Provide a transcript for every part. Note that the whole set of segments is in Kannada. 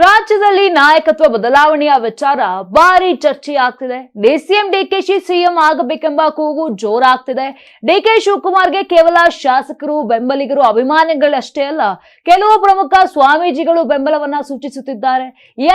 ರಾಜ್ಯದಲ್ಲಿ ನಾಯಕತ್ವ ಬದಲಾವಣೆಯ ವಿಚಾರ ಭಾರಿ ಚರ್ಚೆ ಆಗ್ತಿದೆ. ಡಿಸಿಎಂ ಡಿಕೆಶಿ ಸಿಎಂ ಆಗಬೇಕೆಂಬ ಕೂಗು ಜೋರಾಗ್ತಿದೆ. ಡಿಕೆ ಶಿವಕುಮಾರ್ಗೆ ಕೇವಲ ಶಾಸಕರು, ಬೆಂಬಲಿಗರು ಅಭಿಮಾನಿಗಳಷ್ಟೇ ಅಲ್ಲ, ಕೆಲವು ಪ್ರಮುಖ ಸ್ವಾಮೀಜಿಗಳು ಬೆಂಬಲವನ್ನ ಸೂಚಿಸುತ್ತಿದ್ದಾರೆ.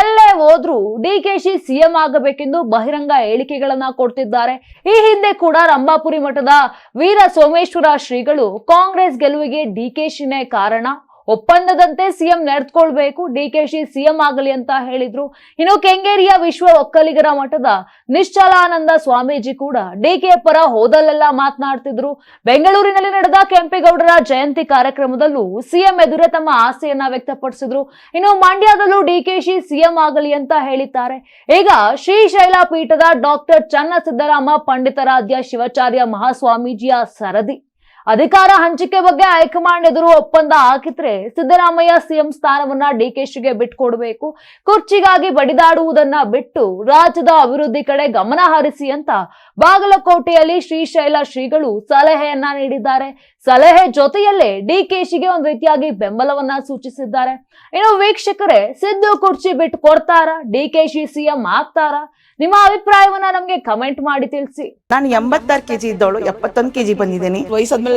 ಎಲ್ಲೇ ಹೋದ್ರೂ ಡಿಕೆಶಿ ಸಿಎಂ ಆಗಬೇಕೆಂದು ಬಹಿರಂಗ ಹೇಳಿಕೆಗಳನ್ನ ಕೊಡ್ತಿದ್ದಾರೆ. ಈ ಹಿಂದೆ ಕೂಡ ರಂಭಾಪುರಿ ಮಠದ ವೀರ ಸೋಮೇಶ್ವರ ಶ್ರೀಗಳು ಕಾಂಗ್ರೆಸ್ ಗೆಲುವಿಗೆ ಡಿಕೆಶಿನೇ ಕಾರಣ. ಒಪ್ಪಂದದಂತೆ ಸಿಎಂ ನಡೆದುಕೊಳ್ಬೇಕು ಡಿಕೆಶಿ ಸಿಎಂ ಆಗಲಿ ಅಂತ ಹೇಳಿದ್ರು. ಇನ್ನು ಕೆಂಗೇರಿಯ ವಿಶ್ವ ಒಕ್ಕಲಿಗರ ಮಠದ ನಿಶ್ಚಲಾನಂದ ಸ್ವಾಮೀಜಿ ಕೂಡ ಡಿಕೆ ಪರ ಹೋದಲ್ಲೆಲ್ಲ ಮಾತನಾಡ್ತಿದ್ರು. ಬೆಂಗಳೂರಿನಲ್ಲಿ ನಡೆದ ಕೆಂಪೇಗೌಡರ ಜಯಂತಿ ಕಾರ್ಯಕ್ರಮದಲ್ಲೂ ಸಿಎಂ ಎದುರೇ ತಮ್ಮ ಆಸೆಯನ್ನ ವ್ಯಕ್ತಪಡಿಸಿದ್ರು. ಇನ್ನು ಮಂಡ್ಯದಲ್ಲೂ ಡಿಕೆಶಿ ಸಿಎಂ ಆಗಲಿ ಅಂತ ಹೇಳಿದ್ದಾರೆ. ಈಗ ಶ್ರೀಶೈಲ ಪೀಠದ ಡಾಕ್ಟರ್ ಚನ್ನ ಸಿದ್ದರಾಮ ಪಂಡಿತಾರಾಧ್ಯ ಶಿವಾಚಾರ್ಯ ಮಹಾಸ್ವಾಮೀಜಿಯ ಸರದಿ. ಅಧಿಕಾರ ಹಂಚಿಕೆ ಬಗ್ಗೆ ಹೈಕಮಾಂಡ್ ಎದುರು ಒಪ್ಪಂದ ಹಾಕಿದ್ರೆ ಸಿದ್ದರಾಮಯ್ಯ ಸಿಎಂ ಸ್ಥಾನವನ್ನ ಡಿಕೆಶಿಗೆ ಬಿಟ್ಕೊಡ್ಬೇಕು. ಕುರ್ಚಿಗಾಗಿ ಬಡಿದಾಡುವುದನ್ನ ಬಿಟ್ಟು ರಾಜ್ಯದ ಅಭಿವೃದ್ಧಿ ಕಡೆ ಗಮನ ಹರಿಸಿ ಅಂತ ಬಾಗಲಕೋಟೆಯಲ್ಲಿ ಶ್ರೀಶೈಲ ಶ್ರೀಗಳು ಸಲಹೆಯನ್ನ ನೀಡಿದ್ದಾರೆ. ಸಲಹೆ ಜೊತೆಯಲ್ಲೇ ಡಿಕೆಶಿಗೆ ಒಂದು ರೀತಿಯಾಗಿ ಬೆಂಬಲವನ್ನ ಸೂಚಿಸಿದ್ದಾರೆ. ಇನ್ನು ವೀಕ್ಷಕರೇ ಸಿದ್ದು ಕುರ್ಚಿ ಬಿಟ್ಟು ಕೊಡ್ತಾರ? ಡಿಕೆಶಿ ಸಿಎಂ ಆಗ್ತಾರ? ನಿಮ್ಮ ಅಭಿಪ್ರಾಯವನ್ನ ನಮ್ಗೆ ಕಮೆಂಟ್ ಮಾಡಿ ತಿಳಿಸಿ. ನಾನು ಎಂಬತ್ತಾರು ಕೆಜಿ ಇದ್ದವಳು ಎಪ್ಪತ್ತೊಂದು ಕೆಜಿ ಬಂದಿದ್ದೀನಿ. ವಯಸ್ಸಾದ್ಮೇಲೆ